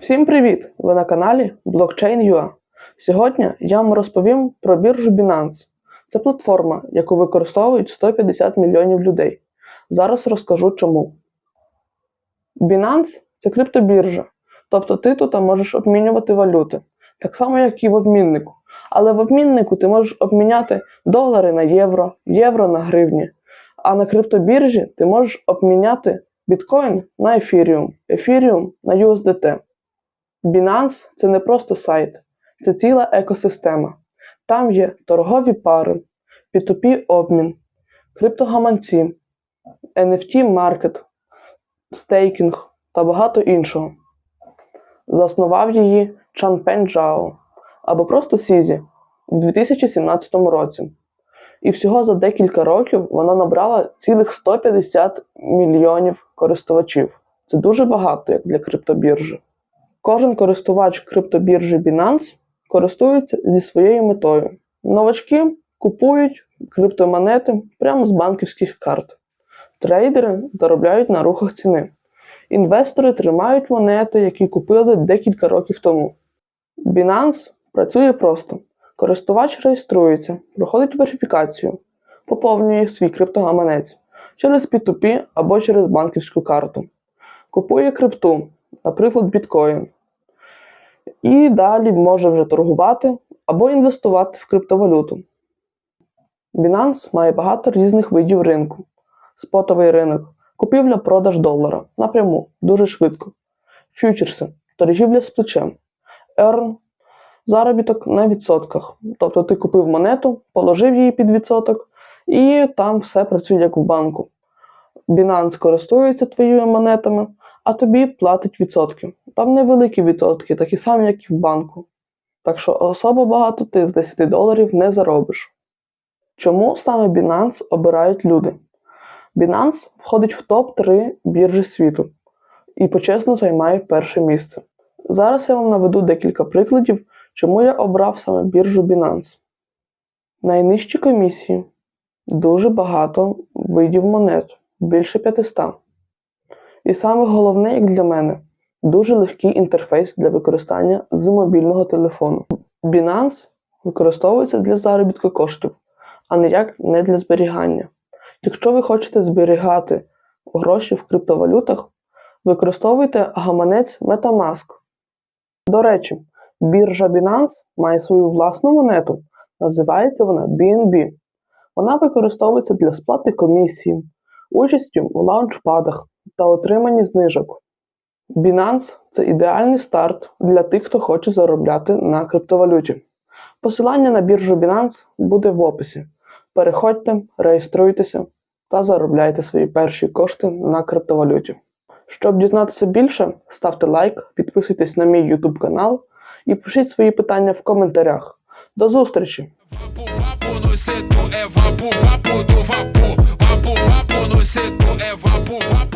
Всім привіт! Ви на каналі Blockchain.ua. Сьогодні я вам розповім про біржу Binance. Це платформа, яку використовують 150 мільйонів людей. Зараз розкажу чому. Binance це криптобіржа, тобто ти тут можеш обмінювати валюти, так само, як і в обміннику. Але в обміннику ти можеш обміняти долари на євро, євро на гривні. А на криптобіржі ти можеш обміняти біткоін на ефіріум, ефіріум на USDT. Binance це не просто сайт, це ціла екосистема. Там є торгові пари, P2P обмін, криптогаманці, NFT маркет, стейкінг та багато іншого. Заснував її Чанпен Джао або просто Сізі у 2017 році. І всього за декілька років вона набрала цілих 150 мільйонів користувачів. Це дуже багато як для криптобіржі. Кожен користувач криптобіржі Binance користується зі своєю метою. Новачки купують криптомонети прямо з банківських карт. Трейдери заробляють на рухах ціни. Інвестори тримають монети, які купили декілька років тому. Binance працює просто. Користувач реєструється, проходить верифікацію, поповнює свій криптогаманець через P2P або через банківську карту, купує крипту, наприклад, біткоін. І далі може вже торгувати або інвестувати в криптовалюту. Binance має багато різних видів ринку. Спотовий ринок, купівля-продаж долара напряму, дуже швидко. Фьючерси, торгівля з плечем. Earn заробіток на відсотках. Тобто ти купив монету, положив її під відсоток, і там все працює як в банку. Binance користується твоїми монетами, а тобі платить відсотки. Там невеликі відсотки, такі самі, як і в банку. Так що особо багато ти з 10 доларів не заробиш. Чому саме Binance обирають люди? Binance входить в топ-3 біржі світу і почесно займає перше місце. Зараз я вам наведу декілька прикладів, чому я обрав саме біржу Binance. Найнижчі комісії, дуже багато видів монет, більше 500. І саме головне, як для мене, дуже легкий інтерфейс для використання з мобільного телефону. Binance використовується для заробітку коштів, а ніяк не для зберігання. Якщо ви хочете зберігати гроші в криптовалютах, використовуйте гаманець Metamask. До речі, біржа Binance має свою власну монету, називається вона BNB. Вона використовується для сплати комісії, участі у лаунчпадах та отриманні знижок. Binance це ідеальний старт для тих, хто хоче заробляти на криптовалюті. Посилання на біржу Binance буде в описі. Переходьте, реєструйтеся та заробляйте свої перші кошти на криптовалюті. Щоб дізнатися більше, ставте лайк, підписуйтесь на мій YouTube канал і пишіть свої питання в коментарях. До зустрічі! Vapo vapo.